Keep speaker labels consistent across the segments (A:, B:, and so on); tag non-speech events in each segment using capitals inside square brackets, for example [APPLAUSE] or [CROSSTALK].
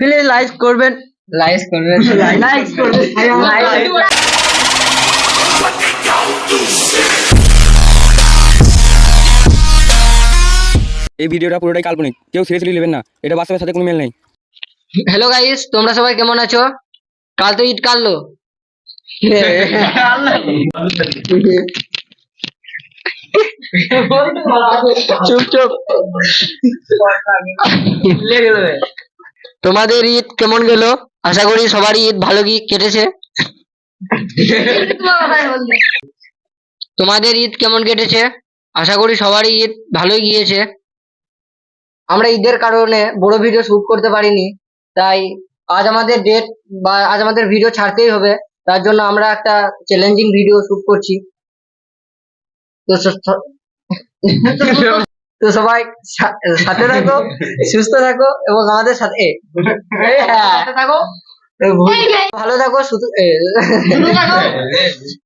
A: Please like করবেন।
B: Like করবেন।
A: Like করবেন।
C: এই ভিডিওটা পুরোটাই কাল্পনিক। কেউ সিরিয়াসলি নেবেন না। এটা বাস্তবের সাথে কোনো মিল নেই।
B: হ্যালো গাইস তোমরা সবাই কেমন আছো? কাল তো ঈদ কাটলো
A: চুপ চুপ।
B: তোমাদের ঈদ কেমন গেল? আশা করি সবারই ঈদ ভালো কি কেটেছে। তোমাদের ঈদ কেমন কেটেছে? আশা করি সবারই ঈদ ভালোই গিয়েছে। আমরা ঈদের কারণে বড় ভিডিও শুট করতে পারিনি, তাই আজ আমাদের ডেট বা আজ আমাদের ভিডিও ছাড়তেই হবে। তার জন্য আমরা একটা চ্যালেঞ্জিং ভিডিও শুট করছি। তো তো সবাই সাথে থাকো সুস্থ থাকো এবং আমাদের সাথে। এ, ভুল- থাকো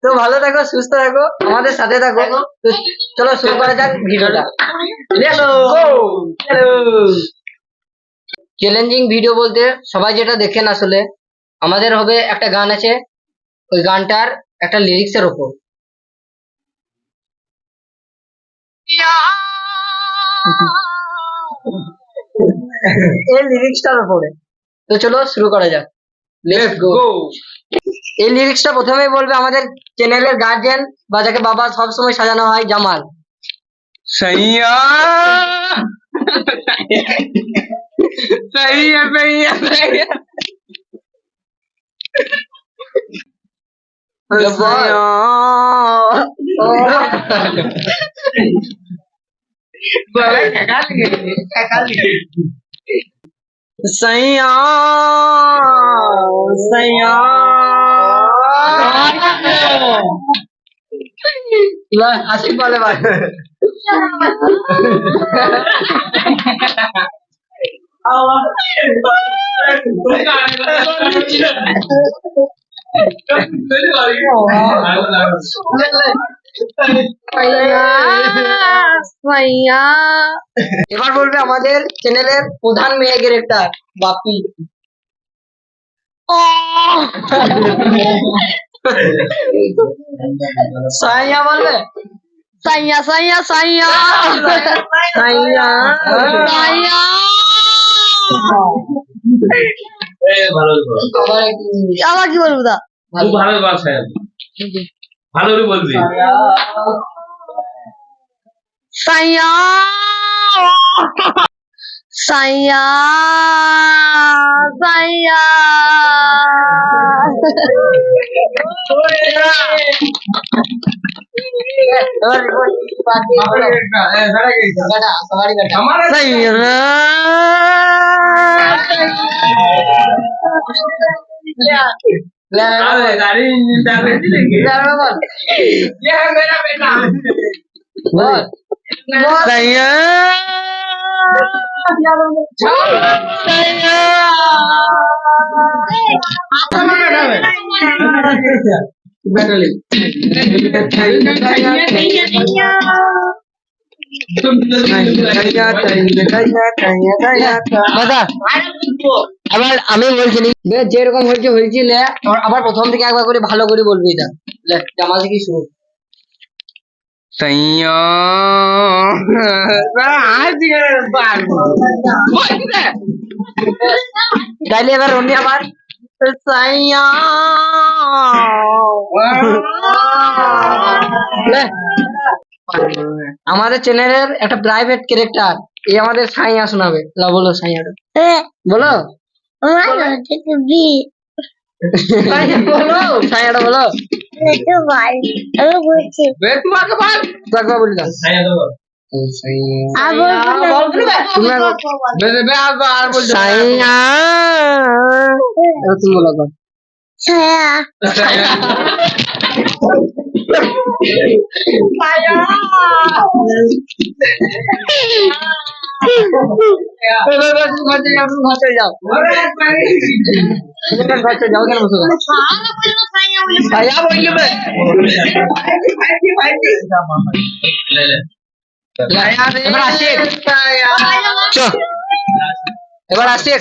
B: তো ভালো থাকো সুস্থ থাকো আমাদের সাথে থাকো। তো চলো শুরু করা যাক ভিডিওটা। চ্যালেঞ্জিং ভিডিও বলতে সবাই যেটা দেখেন আসলে আমাদের হবে একটা গান আছে ওই গানটার একটা লিরিক্সের ওপর এই লিরিক্সটার উপরে তো চলো শুরু করা যাক। লেটস গো এই লিরিক্সটা প্রথমেই বলবে আমাদের চ্যানেলের গার্জিয়ান বা যাকে বাবা সবসময় সাজানো হয় Jamal. [LAUGHS]
C: Boleh kakak lagi, kakak lagi. Senhor, Senhor.
A: Lah, assim
B: boleh pak. Allah. Bukan. এবার বলবে আমাদের চ্যানেলের প্রধান মেয়ে ক্যারেক্টার বাপি। সাইয়া বলবে?
D: সাইয়া সাইয়া সাইয়া।
B: সাইয়া।
D: সাইয়া।
B: আবার
D: কি বলব দা
B: ভালো।
E: ভালো করে বলবি
D: সাইয়া। সাইয়া সাইয়া।
B: এবার
E: यह
B: मेरा बेटा बोल सैया मज़ा আবার আমি বলছি যেরকম হয়েছে হয়েছি লে আবার- আবার প্রথম থেকে একবার করে ভালো করে বলবি এটা লে জামাল থেকে শুরু।
C: सैया
B: এবার অন্য আবার। সাইয়া। আমাদের চ্যানেলের একটা প্রাইভেট ক্যারেক্টার এই আমাদের সাইয়া শোনাবে। লা বলো সাইয়াটা। বলো সাইয়া বলো। সাইয়াটা বলো
D: একটু ভাই আমি বলছি
B: তোমাকে বল তো একবার বলি দাও
D: আর বলব না।
B: তোমরা সাইয়া এবার তুমি বলো একবার।
D: ছায়া
B: এবার এবার তুমি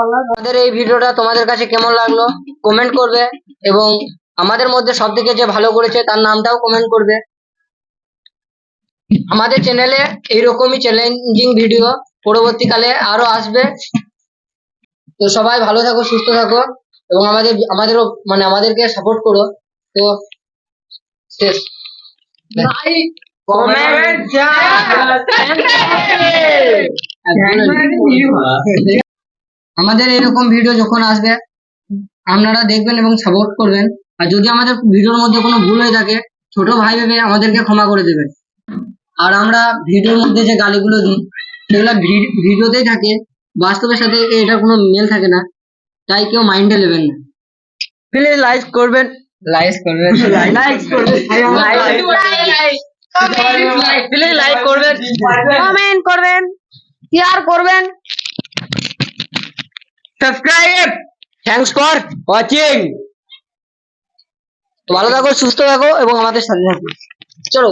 B: আমাদের এই ভিডিওটা তোমাদের কাছে কেমন লাগল কমেন্ট করবে এবং আমাদের মধ্যে সব থেকে যে ভালো করেছে তার নামটাও কমেন্ট করবে। আমাদের চ্যানেলে এইরকমই চ্যালেঞ্জিং ভিডিও পরবর্তীকালে আরও আসবে। তো সবাই ভালো থাকো সুস্থ থাকো এবং আমাদের আমাদেরও মানে আমাদেরকে সাপোর্ট করো। তো আমাদের এরকম ভিডিও যখন আসবে আপনারা দেখবেন এবং সাপোর্ট করবেন। আর যদি আমাদের ভিডিওর মধ্যে কোনো ভুল হয়ে থাকে ছোট ভাই ভেবে আমাদেরকে ক্ষমা করে দেবেন। আর আমরা ভিডিওর মধ্যে যে গালিগুলো দিই সেগুলো ভিডিওতেই থাকে। বাস্তবের সাথে এটা কোনো মেল থাকে না তাই কেউ মাইন্ডে নেবেন না।
A: প্লিজ লাইক করবেন।
B: লাইক করবেন। [LAUGHS]
A: লাইক করবেন। প্লিজ লাইক করবেন। কমেন্ট করবেন। শেয়ার করবেন। সাবস্ক্রাইব থ্যাংকস ফর ওয়াচিং
B: ভালো থাকো সুস্থ থাকো এবং আমাদের সাথে থাকো। চলো।